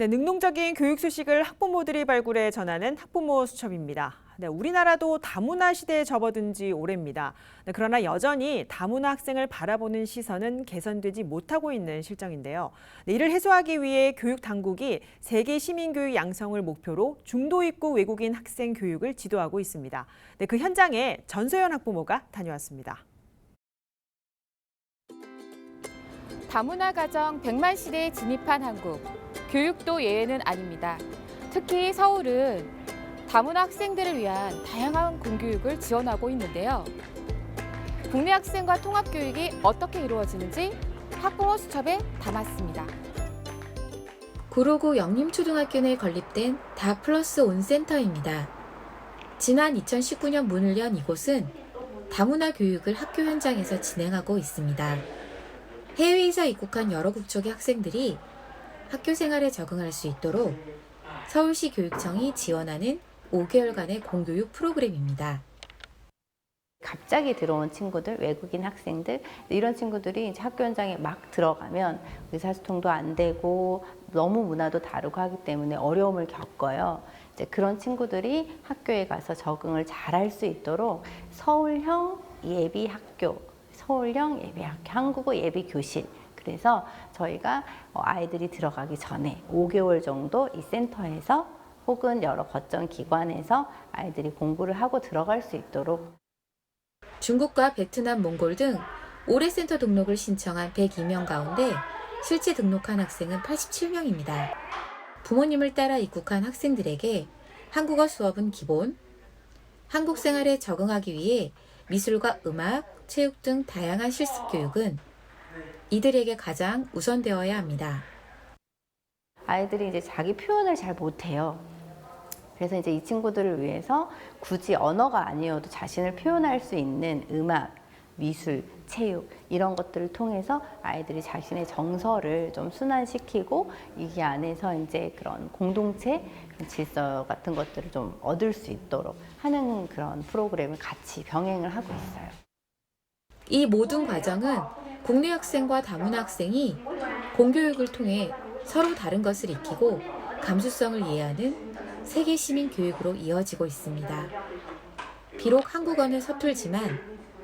네, 능동적인 교육 소식을 학부모들이 발굴해 전하는 학부모 수첩입니다. 네, 우리나라도 다문화 시대에 접어든 지 오래입니다. 네, 그러나 여전히 다문화 학생을 바라보는 시선은 개선되지 못하고 있는 실정인데요. 네, 이를 해소하기 위해 교육 당국이 세계 시민 교육 양성을 목표로 중도 입국 외국인 학생 교육을 지도하고 있습니다. 네, 그 현장에 전소연 학부모가 다녀왔습니다. 다문화 가정 100만 시대에 진입한 한국. 교육도 예외는 아닙니다. 특히 서울은 다문화 학생들을 위한 다양한 공교육을 지원하고 있는데요. 국내 학생과 통합 교육이 어떻게 이루어지는지 학부모 수첩에 담았습니다. 구로구 영림초등학교 내 건립된 다 플러스 온 센터입니다. 지난 2019년 문을 연 이곳은 다문화 교육을 학교 현장에서 진행하고 있습니다. 해외에서 입국한 여러 국적의 학생들이 학교 생활에 적응할 수 있도록 서울시 교육청이 지원하는 5개월간의 공교육 프로그램입니다. 갑자기 들어온 친구들, 외국인 학생들 이런 친구들이 이제 학교 현장에 막 들어가면 의사소통도 안 되고 너무 문화도 다르고 하기 때문에 어려움을 겪어요. 이제 그런 친구들이 학교에 가서 적응을 잘 할 수 있도록 서울형 예비 학교, 서울형 예비 학교, 한국어 예비 교실 그래서 저희가 어, 아이들이 들어가기 전에 5개월 정도 이 센터에서 혹은 여러 거점 기관에서 아이들이 공부를 하고 들어갈 수 있도록 중국과 베트남, 몽골 등 올해 센터 등록을 신청한 102명 가운데 실제 등록한 학생은 87명입니다. 부모님을 따라 입국한 학생들에게 한국어 수업은 기본, 한국 생활에 적응하기 위해 미술과 음악, 체육 등 다양한 실습 교육은 이들에게 가장 우선되어야 합니다. 아이들이 이제 자기 표현을 잘 못해요. 그래서 이제 이 친구들을 위해서 굳이 언어가 아니어도 자신을 표현할 수 있는 음악, 미술, 체육 이런 것들을 통해서 아이들이 자신의 정서를 좀 순환시키고 이 안에서 이제 그런 공동체 질서 같은 것들을 좀 얻을 수 있도록 하는 그런 프로그램을 같이 병행을 하고 있어요. 이 모든 과정은 국내 학생과 다문화 학생이 공교육을 통해 서로 다른 것을 익히고 감수성을 이해하는 세계 시민 교육으로 이어지고 있습니다. 비록 한국어는 서툴지만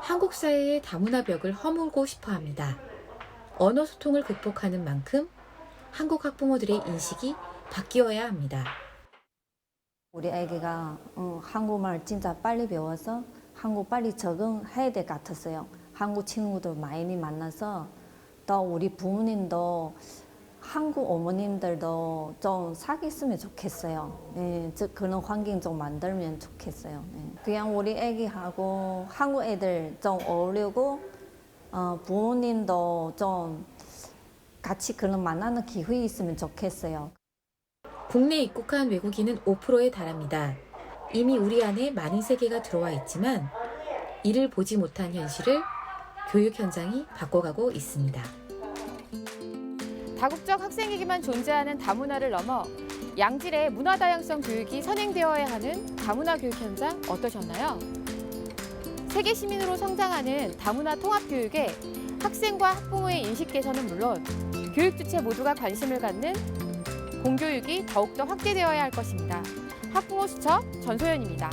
한국 사회의 다문화 벽을 허물고 싶어 합니다. 언어 소통을 극복하는 만큼 한국 학부모들의 인식이 바뀌어야 합니다. 우리 아기가 어, 한국말 진짜 빨리 배워서 한국 빨리 적응해야 될 것 같았어요. 한국 친구들 많이 만나서 또 우리 부모님도 한국 어머님들도 좀 사귀었으면 좋겠어요. 예, 즉 그런 환경 좀 만들면 좋겠어요. 예. 그냥 우리 아기하고 한국 애들 좀 어울리고 어, 부모님도 좀 같이 그런 만나는 기회 있으면 좋겠어요. 국내 입국한 외국인은 5%에 달합니다. 이미 우리 안에 많은 세계가 들어와 있지만 이를 보지 못한 현실을 교육 현장이 바꿔가고 있습니다. 다국적 학생에게만 존재하는 다문화를 넘어 양질의 문화 다양성 교육이 선행되어야 하는 다문화 교육 현장 어떠셨나요? 세계 시민으로 성장하는 다문화 통합 교육에 학생과 학부모의 인식 개선은 물론 교육 주체 모두가 관심을 갖는 공교육이 더욱더 확대되어야 할 것입니다. 학부모 수첩 전소연입니다.